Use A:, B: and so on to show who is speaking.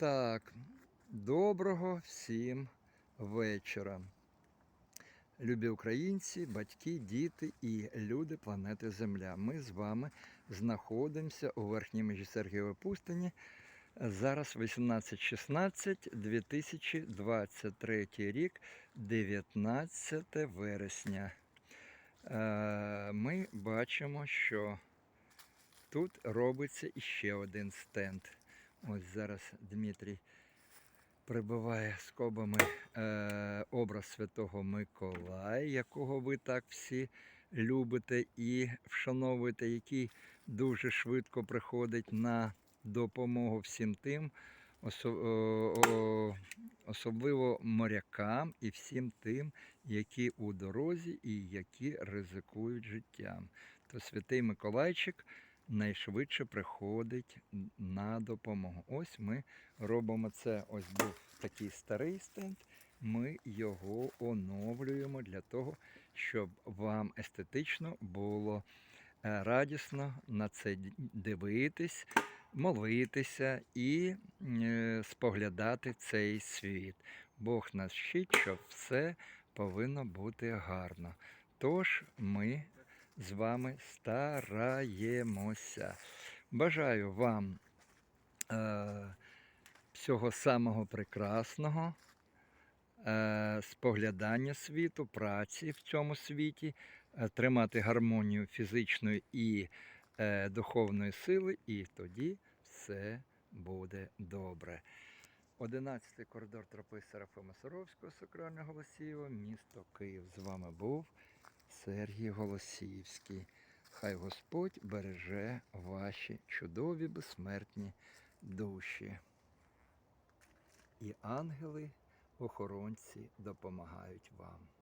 A: Так, доброго всім вечора. Любі українці, батьки, діти і люди планети Земля. Ми з вами знаходимося у верхній межі Сергієвої пустині. Зараз 18.16, 2023 рік, 19 вересня. Е, Ми бачимо, що тут робиться іще один стенд. Ось зараз Дмитрій прибиває скобами е, образ Святого Миколая, якого ви так всі любите і вшановуєте, який дуже швидко приходить на допомогу всім тим, особливо морякам і всім тим, які у дорозі і які ризикують життям. То святий Миколайчик найшвидше приходить на допомогу. Ось ми робимо це. Ось був такий старий стенд. Ми його оновлюємо для того, щоб вам естетично було е, радісно на це дивитись, молитися і е, споглядати цей світ. Бог нас вчить, що все повинно бути гарно. Тож ми з вами стараємося. Бажаю вам е, всього самого прекрасного, е, споглядання світу, праці в цьому світі, е, тримати гармонію фізичної і е, духовної сили, і тоді все буде добре. 11 коридор тропи Серафима Саровського, Сакрального Голосієва, місто Київ. З вами був Сергій Голосіївський. Хай Господь береже ваші чудові безсмертні душі. І ангели, охоронці допомагають вам.